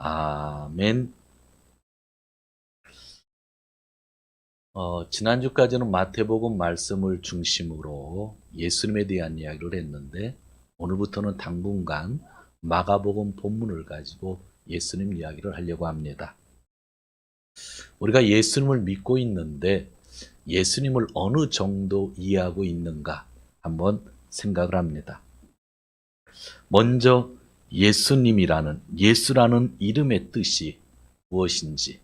아멘. 어, 지난주까지는 마태복음 말씀을 중심으로 예수님에 대한 이야기를 했는데 오늘부터는 당분간 마가복음 본문을 가지고 예수님 이야기를 하려고 합니다. 우리가 예수님을 믿고 있는데 예수님을 어느 정도 이해하고 있는가 한번 생각을 합니다. 먼저 예수님이라는 예수라는 이름의 뜻이 무엇인지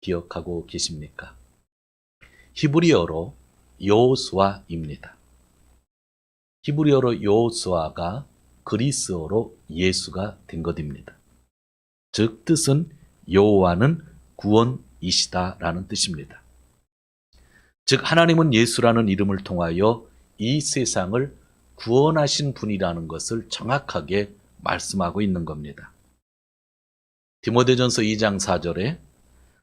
기억하고 계십니까? 히브리어로 요수아입니다. 히브리어로 요수아가 그리스어로 예수가 된 것입니다. 즉 뜻은 여호와는 구원이시다라는 뜻입니다. 즉 하나님은 예수라는 이름을 통하여 이 세상을 구원하신 분이라는 것을 정확하게 말씀하고 있는 겁니다. 디모데전서 2장 4절에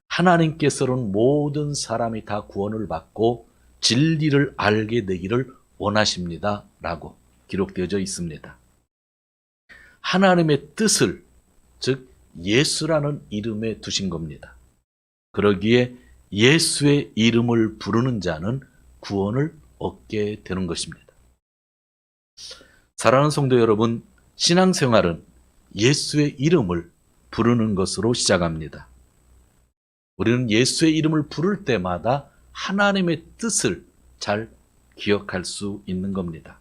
하나님께서는 모든 사람이 다 구원을 받고 진리를 알게 되기를 원하십니다. 라고 기록되어져 있습니다. 하나님의 뜻을, 즉, 예수라는 이름에 두신 겁니다. 그러기에 예수의 이름을 부르는 자는 구원을 얻게 되는 것입니다. 사랑하는 성도 여러분, 신앙생활은 예수의 이름을 부르는 것으로 시작합니다. 우리는 예수의 이름을 부를 때마다 하나님의 뜻을 잘 기억할 수 있는 겁니다.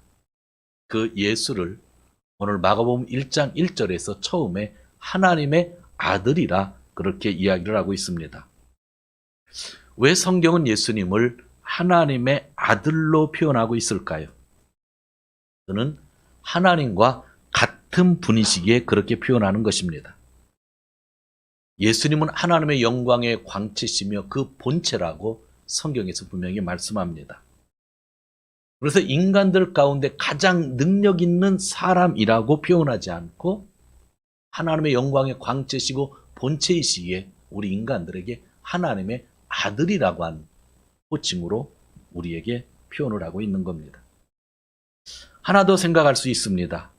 그 예수를 오늘 마가복음 1장 1절에서 처음에 하나님의 아들이라 그렇게 이야기를 하고 있습니다. 왜 성경은 예수님을 하나님의 아들로 표현하고 있을까요? 그는 하나님과 같은 분이시기에 그렇게 표현하는 것입니다. 예수님은 하나님의 영광의 광채시며 그 본체라고 성경에서 분명히 말씀합니다. 그래서 인간들 가운데 가장 능력 있는 사람이라고 표현하지 않고 하나님의 영광의 광채시고 본체이시기에 우리 인간들에게 하나님의 아들이라고 한 호칭으로 우리에게 표현을 하고 있는 겁니다. 하나 더 생각할 수 있습니다.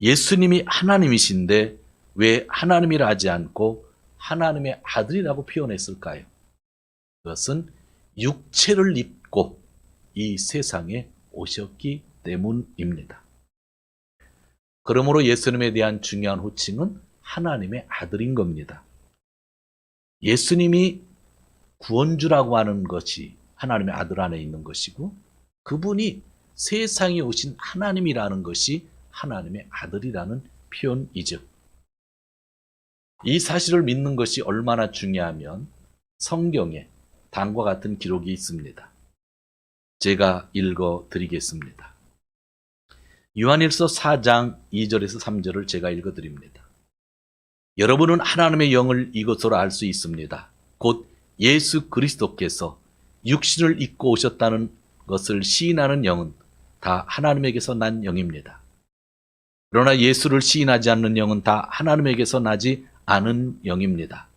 예수님이 하나님이신데 왜 하나님이라 하지 않고 하나님의 아들이라고 표현했을까요? 그것은 육체를 입고 이 세상에 오셨기 때문입니다. 그러므로 예수님에 대한 중요한 호칭은 하나님의 아들인 겁니다. 예수님이 구원주라고 하는 것이 하나님의 아들 안에 있는 것이고 그분이 세상에 오신 하나님이라는 것이 하나님의 아들이라는 표현이죠. 이 사실을 믿는 것이 얼마나 중요하면 성경에 다음과 같은 기록이 있습니다. 제가 읽어 드리겠습니다. 요한일서 4장 2절에서 3절을 제가 읽어 드립니다. 여러분은 하나님의 영을 이것으로 알 수 있습니다. 곧 예수 그리스도께서 육신을 입고 오셨다는 것을 시인하는 영은 다 하나님에게서 난 영입니다. 그러나 예수를 시인하지 않는 영은 다 하나님에게서 나지 않은 영입니다.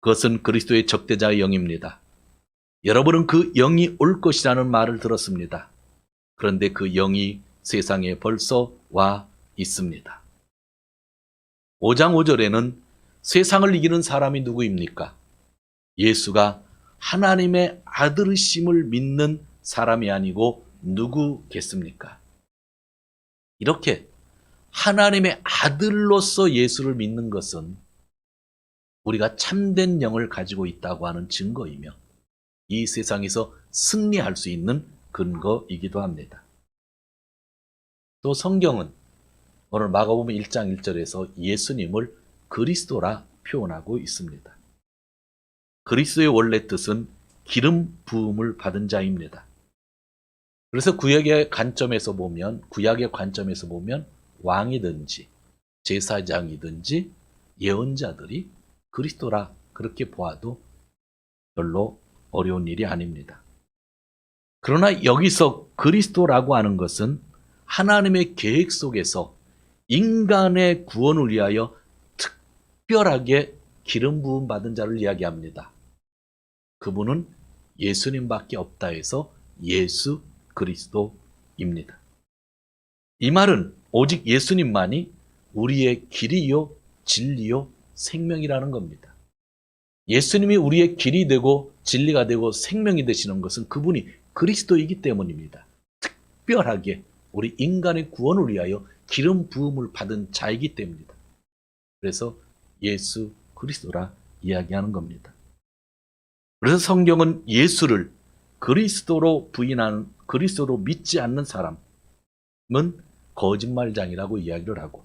그것은 그리스도의 적대자의 영입니다. 여러분은 그 영이 올 것이라는 말을 들었습니다. 그런데 그 영이 세상에 벌써 와 있습니다. 5장 5절에는 세상을 이기는 사람이 누구입니까? 예수가 하나님의 아들이심을 믿는 사람이 아니고 누구겠습니까? 이렇게 하나님의 아들로서 예수를 믿는 것은 우리가 참된 영을 가지고 있다고 하는 증거이며 이 세상에서 승리할 수 있는 근거이기도 합니다. 또 성경은 오늘 마가복음 1장 1절에서 예수님을 그리스도라 표현하고 있습니다. 그리스도의 원래 뜻은 기름 부음을 받은 자입니다. 그래서 구약의 관점에서 보면 구약의 관점에서 보면 왕이든지 제사장이든지 예언자들이 그리스도라 그렇게 보아도 별로 어려운 일이 아닙니다. 그러나 여기서 그리스도라고 하는 것은 하나님의 계획 속에서 인간의 구원을 위하여 특별하게 기름 부음 받은 자를 이야기합니다. 그분은 예수님밖에 없다 해서 예수 그리스도입니다. 이 말은 오직 예수님만이 우리의 길이요, 진리요, 생명이라는 겁니다. 예수님이 우리의 길이 되고 진리가 되고 생명이 되시는 것은 그분이 그리스도이기 때문입니다. 특별하게 우리 인간의 구원을 위하여 기름 부음을 받은 자이기 때문입니다. 그래서 예수 그리스도라 이야기하는 겁니다. 그래서 성경은 예수를 그리스도로 부인하는 그리스도로 믿지 않는 사람은 거짓말장이라고 이야기를 하고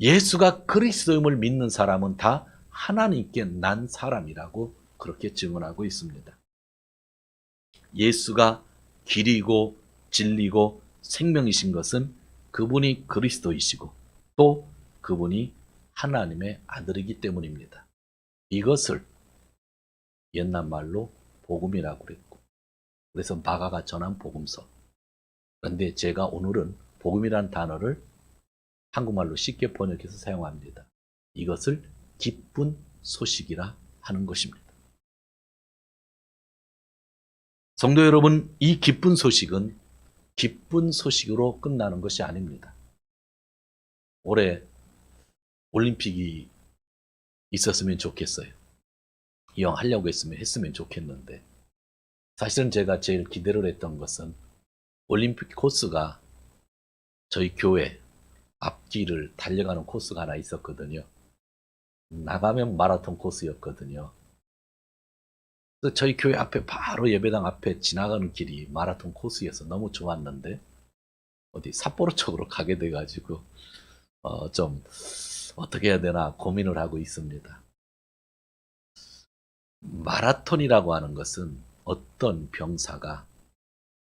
예수가 그리스도임을 믿는 사람은 다 하나님께 난 사람이라고 그렇게 증언하고 있습니다. 예수가 길이고 진리고 생명이신 것은 그분이 그리스도이시고 또 그분이 하나님의 아들이기 때문입니다. 이것을 옛날 말로 복음이라고 그랬고 그래서 마가가 전한 복음서 그런데 제가 오늘은 복음이란 단어를 한국말로 쉽게 번역해서 사용합니다. 이것을 기쁜 소식이라 하는 것입니다. 성도 여러분, 이 기쁜 소식은 기쁜 소식으로 끝나는 것이 아닙니다. 올해 올림픽이 있었으면 좋겠어요. 이왕 하려고 했으면 했으면 좋겠는데 사실은 제가 제일 기대를 했던 것은 올림픽 코스가 저희 교회 앞길을 달려가는 코스가 하나 있었거든요. 나가면 마라톤 코스였거든요. 그래서 저희 교회 앞에 바로 예배당 앞에 지나가는 길이 마라톤 코스여서 너무 좋았는데 어디 삿포로 쪽으로 가게 돼가지고 어, 좀 어떻게 해야 되나 고민을 하고 있습니다. 마라톤이라고 하는 것은 어떤 병사가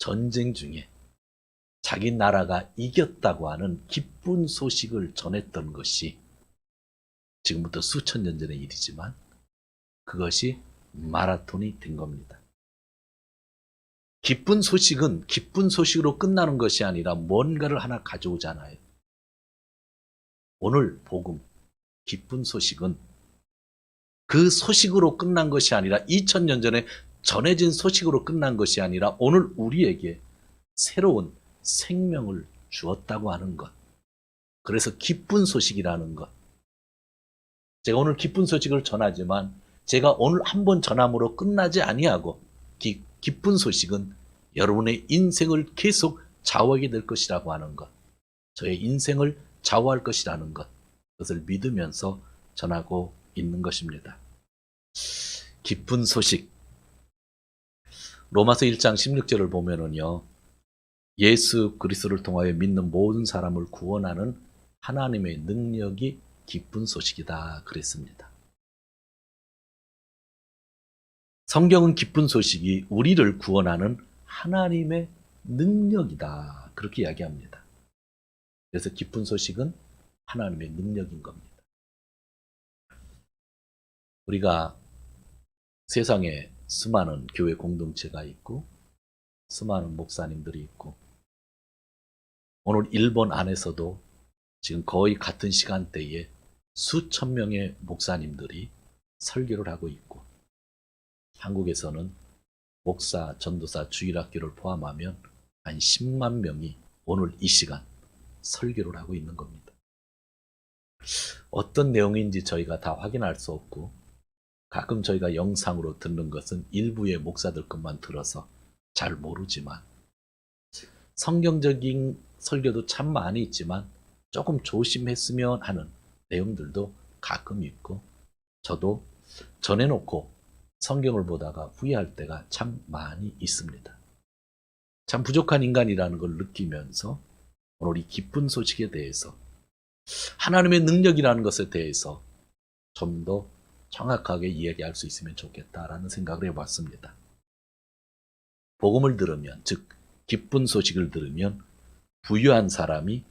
전쟁 중에 자기 나라가 이겼다고 하는 기쁜 소식을 전했던 것이 지금부터 수천 년 전의 일이지만 그것이 마라톤이 된 겁니다. 기쁜 소식은 기쁜 소식으로 끝나는 것이 아니라 뭔가를 하나 가져오잖아요. 오늘 복음, 기쁜 소식은 그 소식으로 끝난 것이 아니라 2000년 전에 전해진 소식으로 끝난 것이 아니라 오늘 우리에게 새로운 생명을 주었다고 하는 것. 그래서 기쁜 소식이라는 것. 제가 오늘 기쁜 소식을 전하지만 제가 오늘 한 번 전함으로 끝나지 아니하고 기, 기쁜 소식은 여러분의 인생을 계속 좌우하게 될 것이라고 하는 것. 저의 인생을 좌우할 것이라는 것. 그것을 믿으면서 전하고 있는 것입니다. 기쁜 소식. 로마서 1장 16절을 보면은요. 예수 그리스도를 통하여 믿는 모든 사람을 구원하는 하나님의 능력이 기쁜 소식이다 그랬습니다. 성경은 기쁜 소식이 우리를 구원하는 하나님의 능력이다 그렇게 이야기합니다. 그래서 기쁜 소식은 하나님의 능력인 겁니다. 우리가 세상에 수많은 교회 공동체가 있고 수많은 목사님들이 있고 오늘 일본 안에서도 지금 거의 같은 시간대에 수천 명의 목사님들이 설교를 하고 있고 한국에서는 목사, 전도사, 주일학교를 포함하면 한 10만 명이 오늘 이 시간 설교를 하고 있는 겁니다. 어떤 내용인지 저희가 다 확인할 수 없고 가끔 저희가 영상으로 듣는 것은 일부의 목사들 것만 들어서 잘 모르지만 성경적인 설교도 참 많이 있지만 조금 조심했으면 하는 내용들도 가끔 있고 저도 전해놓고 성경을 보다가 후회할 때가 참 많이 있습니다. 참 부족한 인간이라는 걸 느끼면서 오늘 이 기쁜 소식에 대해서 하나님의 능력이라는 것에 대해서 좀더 정확하게 이야기할 수 있으면 좋겠다라는 생각을 해봤습니다. 복음을 들으면, 즉, 기쁜 소식을 들으면 부유한 사람이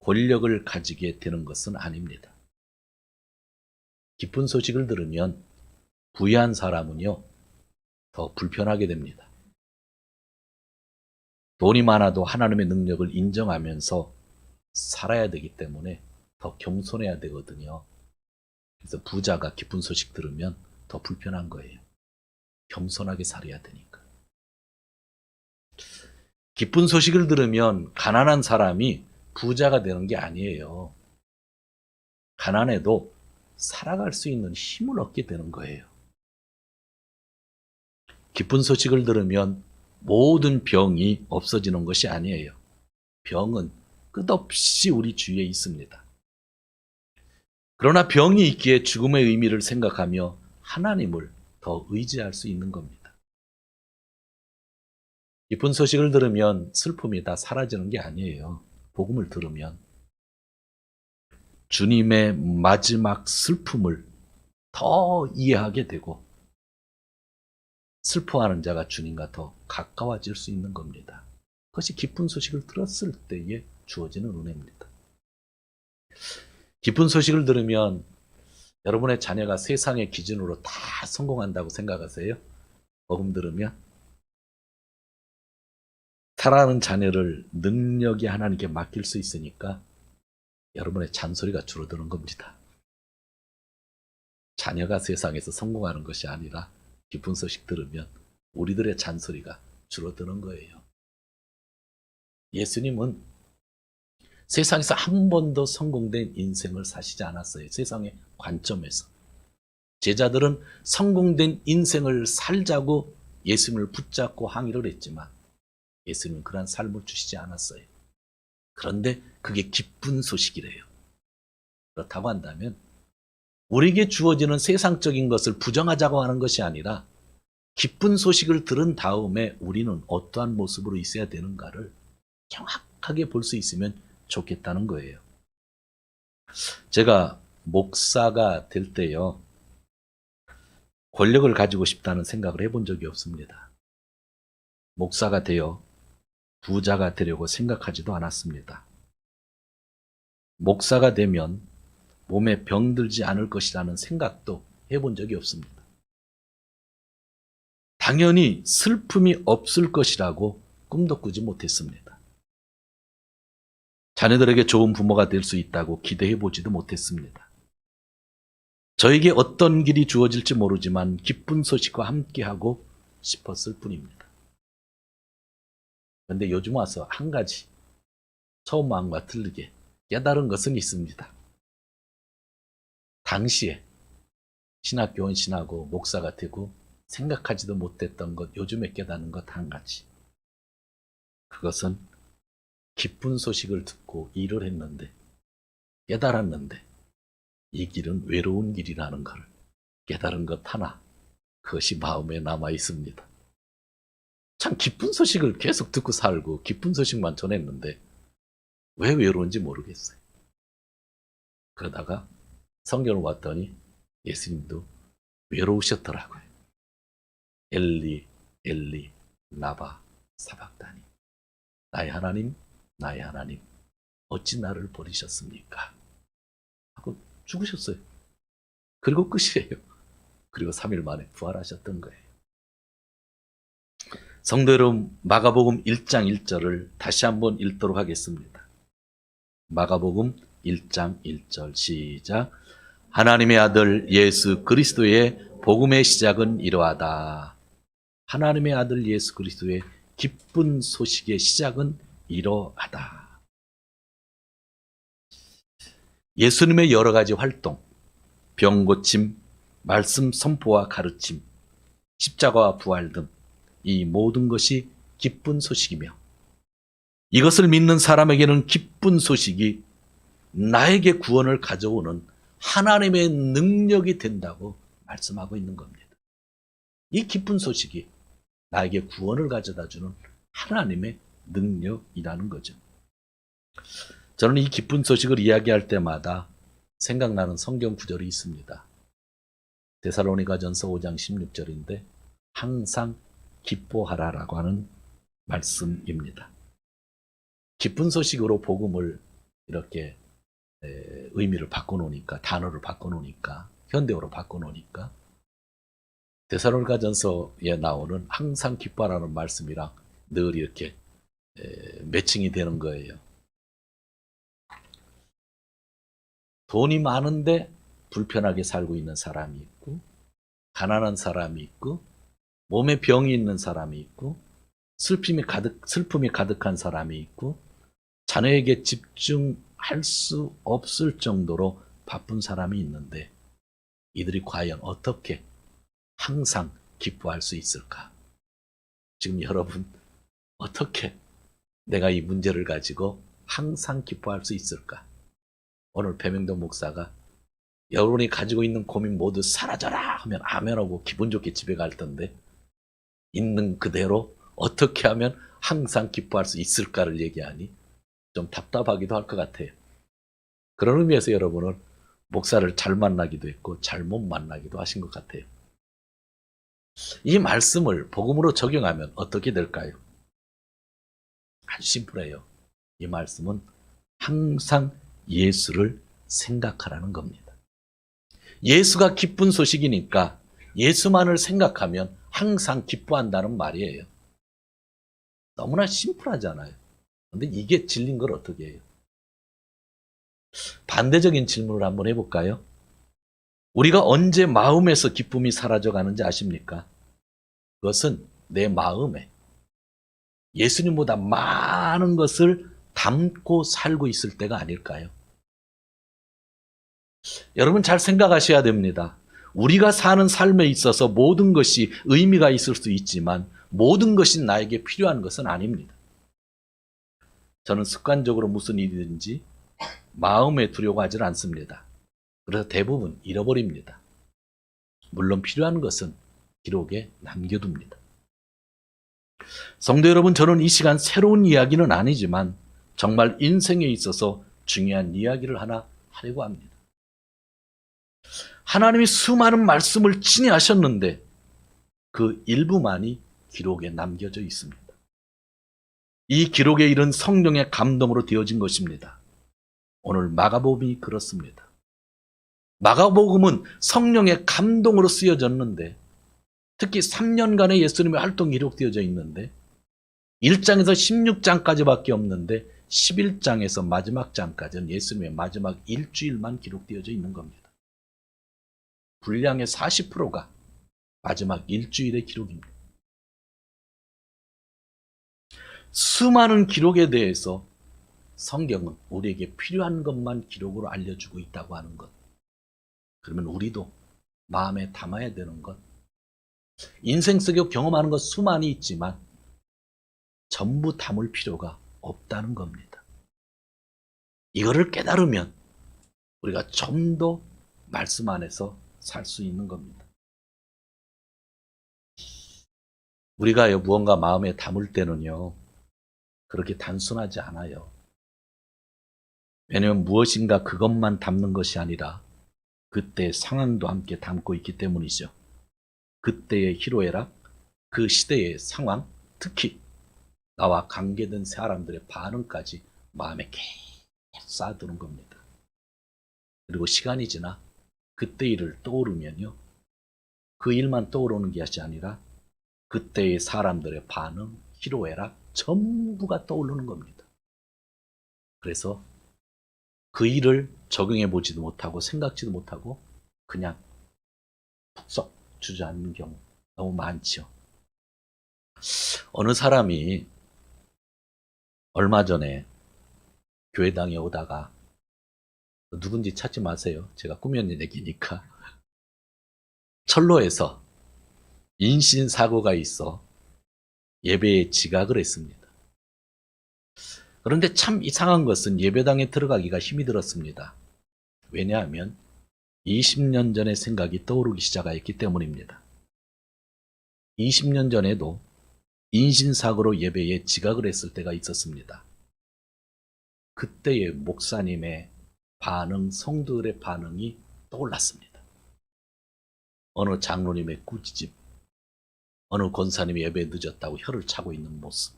권력을 가지게 되는 것은 아닙니다. 기쁜 소식을 들으면 부유한 사람은요, 더 불편하게 됩니다. 돈이 많아도 하나님의 능력을 인정하면서 살아야 되기 때문에 더 겸손해야 되거든요. 그래서 부자가 기쁜 소식 들으면 더 불편한 거예요. 겸손하게 살아야 되니까. 기쁜 소식을 들으면 가난한 사람이 부자가 되는 게 아니에요. 가난해도 살아갈 수 있는 힘을 얻게 되는 거예요. 기쁜 소식을 들으면 모든 병이 없어지는 것이 아니에요. 병은 끝없이 우리 주위에 있습니다. 그러나 병이 있기에 죽음의 의미를 생각하며 하나님을 더 의지할 수 있는 겁니다. 기쁜 소식을 들으면 슬픔이 다 사라지는 게 아니에요. 복음을 들으면 주님의 마지막 슬픔을 더 이해하게 되고 슬퍼하는 자가 주님과 더 가까워질 수 있는 겁니다. 그것이 기쁜 소식을 들었을 때에 주어지는 은혜입니다. 기쁜 소식을 들으면 여러분의 자녀가 세상의 기준으로 다 성공한다고 생각하세요? 복음 들으면 사랑하는 자녀를 능력이 하나님께 맡길 수 있으니까 여러분의 잔소리가 줄어드는 겁니다. 자녀가 세상에서 성공하는 것이 아니라 기쁜 소식 들으면 우리들의 잔소리가 줄어드는 거예요. 예수님은 세상에서 한 번도 성공된 인생을 사시지 않았어요. 세상의 관점에서. 제자들은 성공된 인생을 살자고 예수님을 붙잡고 항의를 했지만 예수님은 그러한 삶을 주시지 않았어요. 그런데 그게 기쁜 소식이래요. 그렇다고 한다면 우리에게 주어지는 세상적인 것을 부정하자고 하는 것이 아니라 기쁜 소식을 들은 다음에 우리는 어떠한 모습으로 있어야 되는가를 정확하게 볼 수 있으면 좋겠다는 거예요. 제가 목사가 될 때요, 권력을 가지고 싶다는 생각을 해본 적이 없습니다. 목사가 되어 부자가 되려고 생각하지도 않았습니다. 목사가 되면 몸에 병들지 않을 것이라는 생각도 해본 적이 없습니다. 당연히 슬픔이 없을 것이라고 꿈도 꾸지 못했습니다. 자녀들에게 좋은 부모가 될 수 있다고 기대해 보지도 못했습니다. 저에게 어떤 길이 주어질지 모르지만 기쁜 소식과 함께하고 싶었을 뿐입니다. 그런데 요즘 와서 한 가지 처음 마음과 틀리게 깨달은 것은 있습니다. 당시에 신학교 원 신하고 목사가 되고 생각하지도 못했던 것, 요즘에 깨닫는 것 한 가지. 그것은 기쁜 소식을 듣고 일을 했는데, 깨달았는데, 이 길은 외로운 길이라는 것을 깨달은 것 하나, 그것이 마음에 남아 있습니다. 참 기쁜 소식을 계속 듣고 살고 기쁜 소식만 전했는데 왜 외로운지 모르겠어요. 그러다가 성경을 봤더니 예수님도 외로우셨더라고요. 엘리 엘리 라바 사박다니 나의 하나님 나의 하나님 어찌 나를 버리셨습니까? 하고 죽으셨어요. 그리고 끝이에요. 그리고 3일 만에 부활하셨던 거예요. 성도 여러분, 마가복음 1장 1절을 다시 한번 읽도록 하겠습니다. 마가복음 1장 1절 시작. 하나님의 아들 예수 그리스도의 복음의 시작은 이러하다. 하나님의 아들 예수 그리스도의 기쁜 소식의 시작은 이러하다. 예수님의 여러 가지 활동, 병 고침, 말씀 선포와 가르침, 십자가와 부활 등 이 모든 것이 기쁜 소식이며 이것을 믿는 사람에게는 기쁜 소식이 나에게 구원을 가져오는 하나님의 능력이 된다고 말씀하고 있는 겁니다. 이 기쁜 소식이 나에게 구원을 가져다 주는 하나님의 능력이라는 거죠. 저는 이 기쁜 소식을 이야기할 때마다 생각나는 성경 구절이 있습니다. 데살로니가 전서 5장 16절인데 항상 기뻐하라라고 하는 말씀입니다. 기쁜 소식으로 복음을 이렇게 의미를 바꿔놓으니까 단어를 바꿔놓으니까 현대어로 바꿔놓으니까 데살로니가 전서에 나오는 항상 기뻐하라는 말씀이랑 늘 이렇게 매칭이 되는 거예요. 돈이 많은데 불편하게 살고 있는 사람이 있고 가난한 사람이 있고 몸에 병이 있는 사람이 있고 슬픔이 가득 슬픔이 가득한 사람이 있고 자녀에게 집중할 수 없을 정도로 바쁜 사람이 있는데 이들이 과연 어떻게 항상 기뻐할 수 있을까? 지금 여러분, 어떻게 내가 이 문제를 가지고 항상 기뻐할 수 있을까? 오늘 배명도 목사가 여러분이 가지고 있는 고민 모두 사라져라 하면 아멘하고 기분 좋게 집에 갈 텐데 있는 그대로 어떻게 하면 항상 기뻐할 수 있을까를 얘기하니 좀 답답하기도 할 것 같아요. 그런 의미에서 여러분은 목사를 잘 만나기도 했고 잘못 만나기도 하신 것 같아요. 이 말씀을 복음으로 적용하면 어떻게 될까요? 아주 심플해요. 이 말씀은 항상 예수를 생각하라는 겁니다. 예수가 기쁜 소식이니까 예수만을 생각하면 항상 기뻐한다는 말이에요. 너무나 심플하잖아요. 근데 이게 진린 걸 어떻게 해요? 반대적인 질문을 한번 해볼까요? 우리가 언제 마음에서 기쁨이 사라져 가는지 아십니까? 그것은 내 마음에 예수님보다 많은 것을 담고 살고 있을 때가 아닐까요? 여러분 잘 생각하셔야 됩니다. 우리가 사는 삶에 있어서 모든 것이 의미가 있을 수 있지만 모든 것이 나에게 필요한 것은 아닙니다. 저는 습관적으로 무슨 일이든지 마음에 두려고 하질 않습니다. 그래서 대부분 잃어버립니다. 물론 필요한 것은 기록에 남겨둡니다. 성도 여러분, 저는 이 시간 새로운 이야기는 아니지만 정말 인생에 있어서 중요한 이야기를 하나 하려고 합니다. 하나님이 수많은 말씀을 친히 하셨는데 그 일부만이 기록에 남겨져 있습니다. 이 기록에 이른 성령의 감동으로 되어진 것입니다. 오늘 마가복음이 그렇습니다. 마가복음은 성령의 감동으로 쓰여졌는데 특히 3년간의 예수님의 활동이 기록되어져 있는데 1장에서 16장까지밖에 없는데 11장에서 마지막 장까지는 예수님의 마지막 일주일만 기록되어져 있는 겁니다. 분량의 40%가 마지막 일주일의 기록입니다. 수많은 기록에 대해서 성경은 우리에게 필요한 것만 기록으로 알려주고 있다고 하는 것. 그러면 우리도 마음에 담아야 되는 것. 인생 속에 경험하는 것 수많이 있지만 전부 담을 필요가 없다는 겁니다. 이거를 깨달으면 우리가 좀 더 말씀 안에서 살 수 있는 겁니다. 우리가 무언가 마음에 담을 때는요, 그렇게 단순하지 않아요. 왜냐하면 무엇인가 그것만 담는 것이 아니라 그때 상황도 함께 담고 있기 때문이죠. 그때의 희로애락, 그 시대의 상황, 특히 나와 관계된 사람들의 반응까지 마음에 계속 쌓아두는 겁니다. 그리고 시간이 지나 그때 일을 떠오르면요. 그 일만 떠오르는 것이 아니라 그때의 사람들의 반응, 희로애락 전부가 떠오르는 겁니다. 그래서 그 일을 적용해 보지도 못하고 생각지도 못하고 그냥 푹썩 주저앉는 경우 너무 많죠. 어느 사람이 얼마 전에 교회당에 오다가 누군지 찾지 마세요. 제가 꾸며낸 얘기니까. 철로에서 인신사고가 있어 예배에 지각을 했습니다. 그런데 참 이상한 것은 예배당에 들어가기가 힘이 들었습니다. 왜냐하면 20년 전의 생각이 떠오르기 시작했기 때문입니다. 20년 전에도 인신사고로 예배에 지각을 했을 때가 있었습니다. 그때의 목사님의 반응, 성도들의 반응이 떠올랐습니다. 어느 장로님의 꾸짖음, 어느 권사님이 예배에 늦었다고 혀를 차고 있는 모습.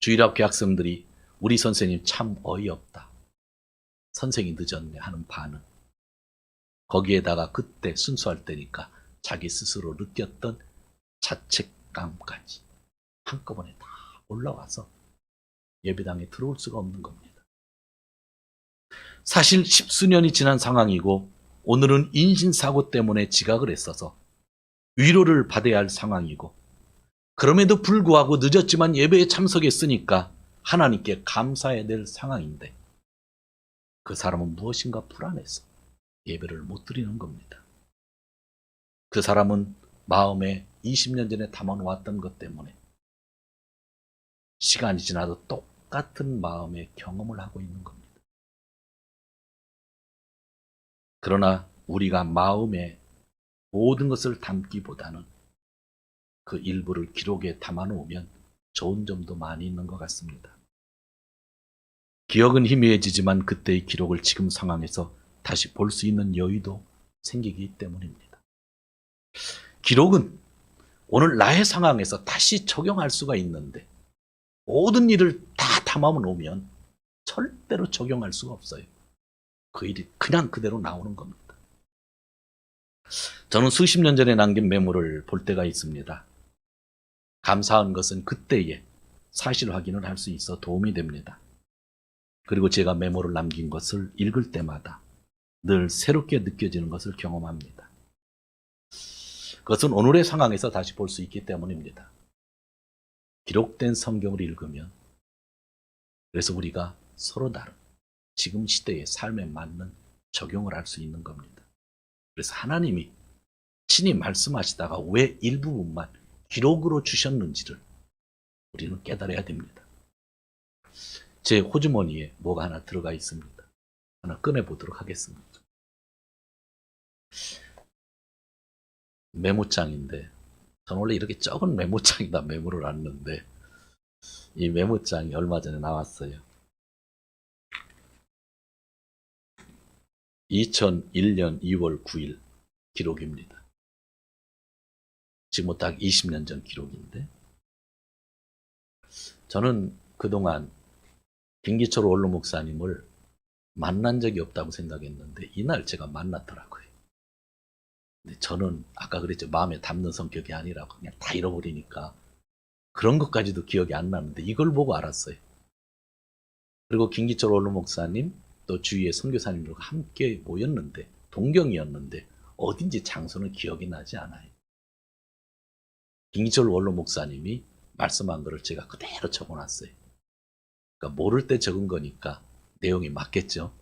주일학교 학생들이 우리 선생님 참 어이없다. 선생이 늦었네 하는 반응. 거기에다가 그때 순수할 때니까 자기 스스로 느꼈던 자책감까지 한꺼번에 다 올라와서 예배당에 들어올 수가 없는 겁니다. 사실 십수년이 지난 상황이고 오늘은 인신사고 때문에 지각을 했어서 위로를 받아야 할 상황이고 그럼에도 불구하고 늦었지만 예배에 참석했으니까 하나님께 감사해야 될 상황인데 그 사람은 무엇인가 불안해서 예배를 못 드리는 겁니다. 그 사람은 마음에 20년 전에 담아놓았던 것 때문에 시간이 지나도 똑같은 마음의 경험을 하고 있는 겁니다. 그러나 우리가 마음에 모든 것을 담기보다는 그 일부를 기록에 담아놓으면 좋은 점도 많이 있는 것 같습니다. 기억은 희미해지지만 그때의 기록을 지금 상황에서 다시 볼 수 있는 여유도 생기기 때문입니다. 기록은 오늘 나의 상황에서 다시 적용할 수가 있는데 모든 일을 다 담아 놓으면 절대로 적용할 수가 없어요. 그 일이 그냥 그대로 나오는 겁니다. 저는 수십 년 전에 남긴 메모를 볼 때가 있습니다. 감사한 것은 그때에 사실 확인을 할 수 있어 도움이 됩니다. 그리고 제가 메모를 남긴 것을 읽을 때마다 늘 새롭게 느껴지는 것을 경험합니다. 그것은 오늘의 상황에서 다시 볼 수 있기 때문입니다. 기록된 성경을 읽으면 그래서 우리가 서로 다른 지금 시대의 삶에 맞는 적용을 할 수 있는 겁니다. 그래서 하나님이 친히 말씀하시다가 왜 일부분만 기록으로 주셨는지를 우리는 깨달아야 됩니다. 제 호주머니에 뭐가 하나 들어가 있습니다. 하나 꺼내보도록 하겠습니다. 메모장인데, 저는 원래 이렇게 적은 메모장에다 메모를 놨는데, 이 메모장이 얼마 전에 나왔어요. 2001년 2월 9일 기록입니다. 지금 딱 20년 전 기록인데, 저는 그동안 김기철 원로 목사님을 만난 적이 없다고 생각했는데 이날 제가 만났더라고요. 근데 저는 아까 그랬죠 마음에 담는 성격이 아니라고 그냥 다 잃어버리니까 그런 것까지도 기억이 안 나는데 이걸 보고 알았어요. 그리고 김기철 원로 목사님 또 주위의 선교사님들과 함께 모였는데 동경이었는데 어딘지 장소는 기억이 나지 않아요. 김기철 원로 목사님이 말씀한 거를 제가 그대로 적어놨어요. 그러니까 모를 때 적은 거니까 내용이 맞겠죠.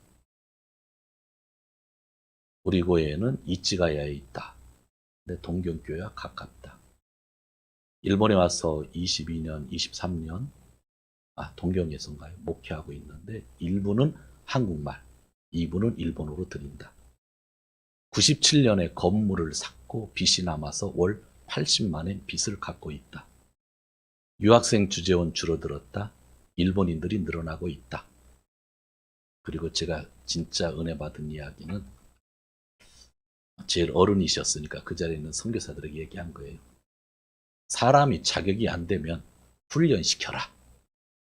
우리 교회에는 이치가야에 있다. 근데 동경교회와 가깝다. 일본에 와서 22년, 23년, 아, 동경에서인가요? 목회하고 있는데, 일부는 한국말, 2부는 일본어로 드린다. 97년에 건물을 샀고 빚이 남아서 월 80만엔 빚을 갖고 있다. 유학생 주재원 줄어들었다. 일본인들이 늘어나고 있다. 그리고 제가 진짜 은혜 받은 이야기는 제일 어른이셨으니까 그 자리에 있는 선교사들에게 얘기한 거예요. 사람이 자격이 안 되면 훈련시켜라.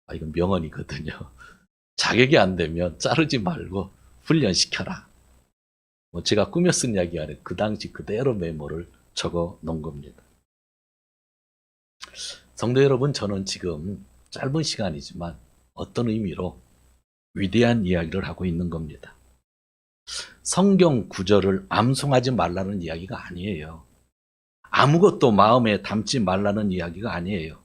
아, 이건 명언이거든요. 자격이 안 되면 자르지 말고 훈련시켜라. 뭐 제가 꾸며 쓴 이야기 안에 그 당시 그대로 메모를 적어 놓은 겁니다. 성도 여러분, 저는 지금 짧은 시간이지만 어떤 의미로 위대한 이야기를 하고 있는 겁니다. 성경 구절을 암송하지 말라는 이야기가 아니에요. 아무것도 마음에 담지 말라는 이야기가 아니에요.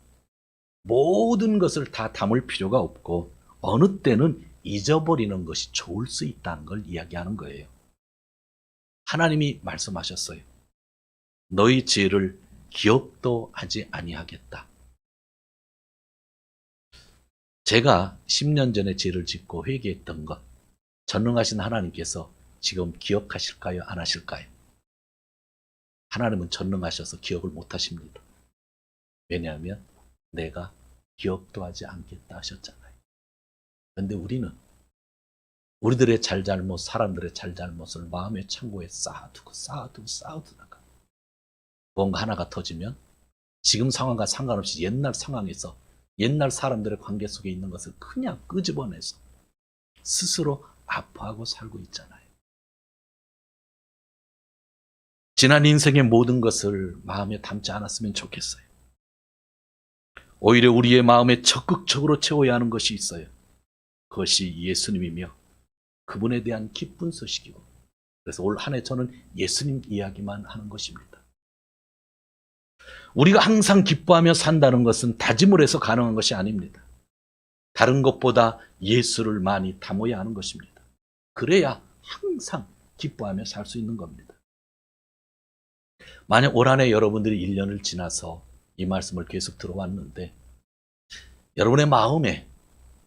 모든 것을 다 담을 필요가 없고 어느 때는 잊어버리는 것이 좋을 수 있다는 걸 이야기하는 거예요. 하나님이 말씀하셨어요. 너희 죄를 기억도 하지 아니하겠다. 제가 10년 전에 죄를 짓고 회개했던 것, 전능하신 하나님께서 지금 기억하실까요? 안 하실까요? 하나님은 전능하셔서 기억을 못 하십니다. 왜냐하면 내가 기억도 하지 않겠다 하셨잖아요. 그런데 우리는 우리들의 잘잘못, 사람들의 잘잘못을 마음의 창고에 쌓아두고 쌓아두고 쌓아두다가 뭔가 하나가 터지면 지금 상황과 상관없이 옛날 상황에서 옛날 사람들의 관계 속에 있는 것을 그냥 끄집어내서 스스로 아파하고 살고 있잖아요. 지난 인생의 모든 것을 마음에 담지 않았으면 좋겠어요. 오히려 우리의 마음에 적극적으로 채워야 하는 것이 있어요. 그것이 예수님이며 그분에 대한 기쁜 소식이고 그래서 올 한 해 저는 예수님 이야기만 하는 것입니다. 우리가 항상 기뻐하며 산다는 것은 다짐을 해서 가능한 것이 아닙니다. 다른 것보다 예수를 많이 담아야 하는 것입니다. 그래야 항상 기뻐하며 살 수 있는 겁니다. 만약 올 한해 여러분들이 1년을 지나서 이 말씀을 계속 들어왔는데 여러분의 마음에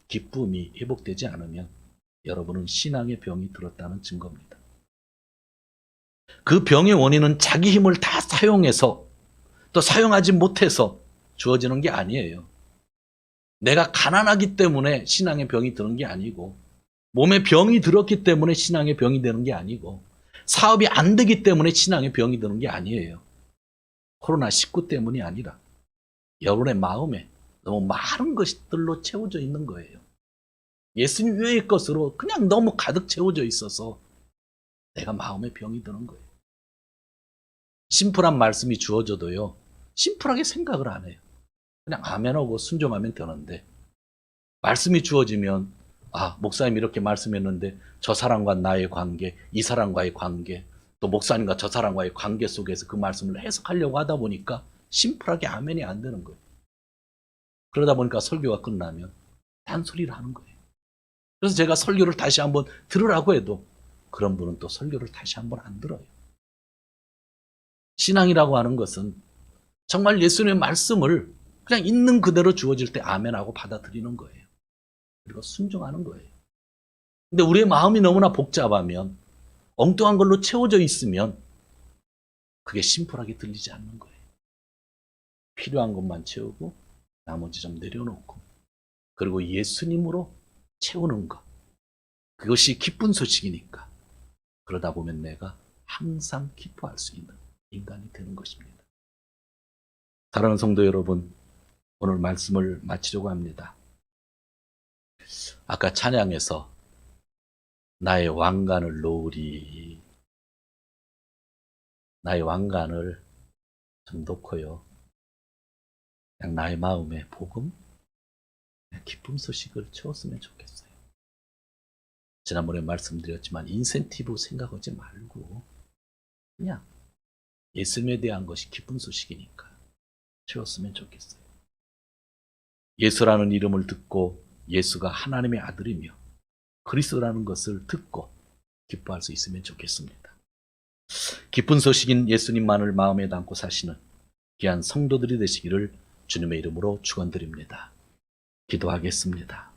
기쁨이 회복되지 않으면 여러분은 신앙의 병이 들었다는 증거입니다. 그 병의 원인은 자기 힘을 다 사용해서 또 사용하지 못해서 주어지는 게 아니에요. 내가 가난하기 때문에 신앙의 병이 드는 게 아니고 몸에 병이 들었기 때문에 신앙의 병이 되는 게 아니고 사업이 안 되기 때문에 신앙의 병이 드는 게 아니에요. 코로나19 때문이 아니라 여러분의 마음에 너무 많은 것들로 채워져 있는 거예요. 예수님 외의 것으로 그냥 너무 가득 채워져 있어서 내가 마음에 병이 드는 거예요. 심플한 말씀이 주어져도요, 심플하게 생각을 안 해요. 그냥 아멘하고 순종하면 되는데, 말씀이 주어지면, 아, 목사님 이렇게 말씀했는데, 저 사람과 나의 관계, 이 사람과의 관계, 또 목사님과 저 사람과의 관계 속에서 그 말씀을 해석하려고 하다 보니까 심플하게 아멘이 안 되는 거예요. 그러다 보니까 설교가 끝나면 단소리를 하는 거예요. 그래서 제가 설교를 다시 한번 들으라고 해도 그런 분은 또 설교를 다시 한번 안 들어요. 신앙이라고 하는 것은 정말 예수님의 말씀을 그냥 있는 그대로 주어질 때 아멘하고 받아들이는 거예요. 그리고 순종하는 거예요. 근데 우리의 마음이 너무나 복잡하면 엉뚱한 걸로 채워져 있으면 그게 심플하게 들리지 않는 거예요. 필요한 것만 채우고 나머지 좀 내려놓고 그리고 예수님으로 채우는 것. 그것이 기쁜 소식이니까. 그러다 보면 내가 항상 기뻐할 수 있는 인간이 되는 것입니다. 사랑하는 성도 여러분, 오늘 말씀을 마치려고 합니다. 아까 찬양에서 나의 왕관을 놓으리. 나의 왕관을 좀 놓고요. 그냥 나의 마음에 복음, 기쁨 소식을 채웠으면 좋겠어요. 지난번에 말씀드렸지만 인센티브 생각하지 말고 그냥 예수님에 대한 것이 기쁜 소식이니까 채웠으면 좋겠어요. 예수라는 이름을 듣고 예수가 하나님의 아들이며 그리스도라는 것을 듣고 기뻐할 수 있으면 좋겠습니다. 기쁜 소식인 예수님만을 마음에 담고 사시는 귀한 성도들이 되시기를 주님의 이름으로 축원드립니다. 기도하겠습니다.